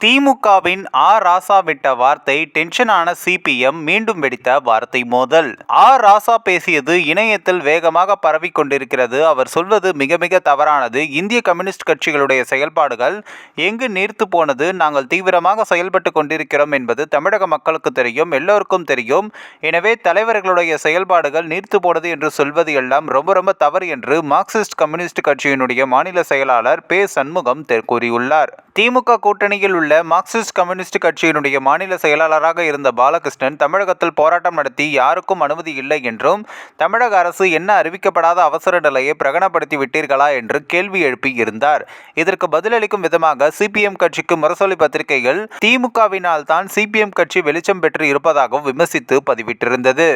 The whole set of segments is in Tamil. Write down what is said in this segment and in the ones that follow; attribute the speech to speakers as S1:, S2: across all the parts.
S1: திமுகவின் ஆ. ராசா விட்ட வார்த்தை டென்ஷனான சிபிஎம் மீண்டும் வெடித்த வார்த்தை மோதல். ஆ. ராசா பேசியது இணையத்தில் வேகமாக பரவி கொண்டிருக்கிறது. அவர் சொல்வது மிக மிக தவறானது. இந்திய கம்யூனிஸ்ட் கட்சிகளுடைய செயல்பாடுகள் எங்கு நீர்த்து போனது? நாங்கள் தீவிரமாக செயல்பட்டு கொண்டிருக்கிறோம் என்பது தமிழக மக்களுக்கு தெரியும் எல்லோருக்கும் தெரியும். எனவே தலைவர்களுடைய செயல்பாடுகள் நீர்த்து போனது என்று சொல்வது எல்லாம் ரொம்ப ரொம்ப தவறு என்று மார்க்சிஸ்ட் கம்யூனிஸ்ட் கட்சியினுடைய மாநில செயலாளர் பே சண்முகம் கூறியுள்ளார். திமுக கூட்டணியில் உள்ள மார்க்சிஸ்ட் கம்யூனிஸ்ட் கட்சியினுடைய மாநில செயலாளராக இருந்த பாலகிருஷ்ணன் தமிழகத்தில் போராட்டம் நடத்தி யாருக்கும் அனுமதி இல்லை என்றும் தமிழக அரசு என்ன அறிவிக்கப்படாத அவசர நிலையை பிரகடனப்படுத்தி விட்டீர்களா என்று கேள்வி எழுப்பி இருந்தார். இதற்கு பதிலளிக்கும் விதமாக சிபிஎம் கட்சிக்கு முரசொலி பத்திரிகைகள் திமுகவினால் தான் சிபிஎம் கட்சி வெளிச்சம் பெற்று இருப்பதாகவும் விமர்சித்து பதிவிட்டிருந்தது.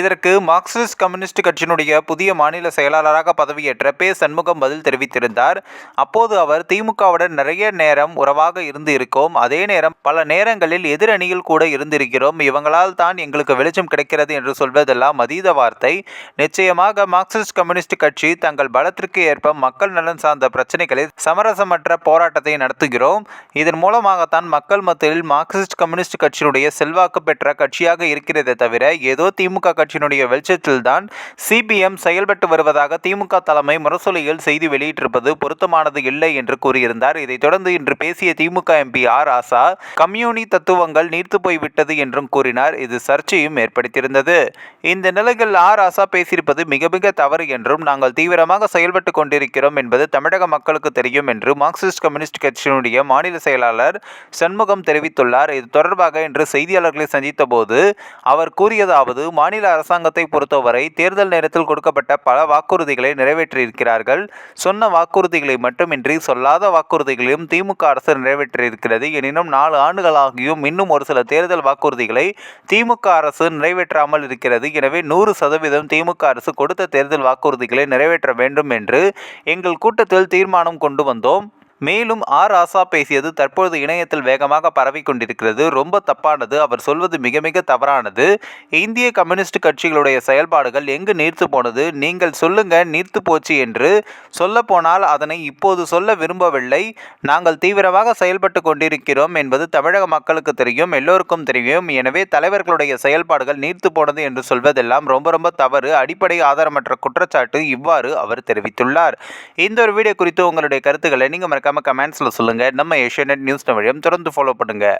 S1: இதற்கு மார்க்சிஸ்ட் கம்யூனிஸ்ட் கட்சியினுடைய புதிய மாநில செயலாளராக பதவியேற்ற பே சண்முகம் பதில் தெரிவித்திருந்தார். அப்போது அவர் திமுகவுடன் நிறைய நேரம் உறவாக இருந்து இருக்கோம் அதே நேரம் பல நேரங்களில் எதிரணியில் கூட இருந்திருக்கிறோம். இவங்களால் தான் எங்களுக்கு வெளிச்சம் கிடைக்கிறது என்று சொல்வதெல்லாம் அதீத வார்த்தை. நிச்சயமாக மார்க்சிஸ்ட் கம்யூனிஸ்ட் கட்சி தங்கள் பலத்திற்கு ஏற்ப மக்கள் நலன் சார்ந்த பிரச்சனைகளில் சமரசமற்ற போராட்டத்தை நடத்துகிறோம். இதன் மூலமாகத்தான் மக்கள் மத்தியில் மார்க்சிஸ்ட் கம்யூனிஸ்ட் கட்சியினுடைய செல்வாக்கு பெற்ற கட்சியாக இருக்கிறதே தவிர ஏதோ திமுக கட்சியினுடைய வெளிச்சத்தில்தான் சிபிஎம் செயல்பட்டு வருவதாக திமுக தலைமை முரசொலியில் செய்தி வெளியிட்டிருப்பது பொருத்தமானது இல்லை என்று கூறியிருந்தார். இதைத் தொடர்ந்து இன்று பேசிய திமுக எம்பி ஆர் ஆசா கம்யூனி தத்துவங்கள் நீர்த்து போய்விட்டது என்றும் கூறினார். இது சர்ச்சையும் ஏற்படுத்தியிருந்தது. இந்த நிலையில் ஆர் ஆசா பேசியிருப்பது மிக மிக தவறு என்றும் நாங்கள் தீவிரமாக செயல்பட்டு கொண்டிருக்கிறோம் என்பது தமிழக மக்களுக்கு தெரியும் என்று மார்க்சிஸ்ட் கம்யூனிஸ்ட் கட்சியினுடைய மாநில செயலாளர் சண்முகம் தெரிவித்துள்ளார். இது தொடர்பாக இன்று செய்தியாளர்களை சந்தித்த போது அவர் கூறியதாவது மாநில அரசாங்கத்தை பொறுத்தவரை தேர்தல் நேரத்தில் கொடுக்கப்பட்ட பல வாக்குறுதிகளை நிறைவேற்றியிருக்கிறார்கள். சொன்ன வாக்குறுதிகளை மட்டுமின்றி சொல்லாத வாக்குறுதிகளையும் திமுக அரசு நிறைவேற்றியிருக்கிறது. எனினும் நாலு ஆண்டுகளாகியும் இன்னும் ஒரு சில தேர்தல் வாக்குறுதிகளை திமுக அரசு நிறைவேற்றாமல் இருக்கிறது. எனவே நூறு சதவீதம் திமுக அரசு கொடுத்த தேர்தல் வாக்குறுதிகளை நிறைவேற்ற வேண்டும் என்று எங்கள் கூட்டத்தில் தீர்மானம் கொண்டு வந்தோம். மேலும் ஆர் ஆசா பேசியது தற்பொழுது இணையத்தில் வேகமாக பரவி கொண்டிருக்கிறது ரொம்ப தப்பானது. அவர் சொல்வது மிக மிக தவறானது. இந்திய கம்யூனிஸ்ட் கட்சிகளுடைய செயல்பாடுகள் எங்கு நீர்த்து போனது? நீங்கள் சொல்லுங்க நீர்த்து போச்சு என்று. சொல்ல போனால் அதனை இப்போது சொல்ல விரும்பவில்லை. நாங்கள் தீவிரமாக செயல்பட்டு கொண்டிருக்கிறோம் என்பது தமிழக மக்களுக்கு தெரியும் எல்லோருக்கும் தெரியும். எனவே தலைவர்களுடைய செயல்பாடுகள் நீர்த்து போனது என்று சொல்வதெல்லாம் ரொம்ப ரொம்ப தவறு. அடிப்படை ஆதாரமற்ற குற்றச்சாட்டு இவ்வாறு அவர் தெரிவித்துள்ளார். இந்த ஒரு வீடியோ குறித்து உங்களுடைய கருத்துக்களை நீங்கள் மறக்காமல் கமெண்ட்ஸில் சொல்லுங்கள் நம்ம ஏஷியநெட் நியூஸ் தமிழையும் தொடர்ந்து ஃபாலோ பண்ணுங்கள்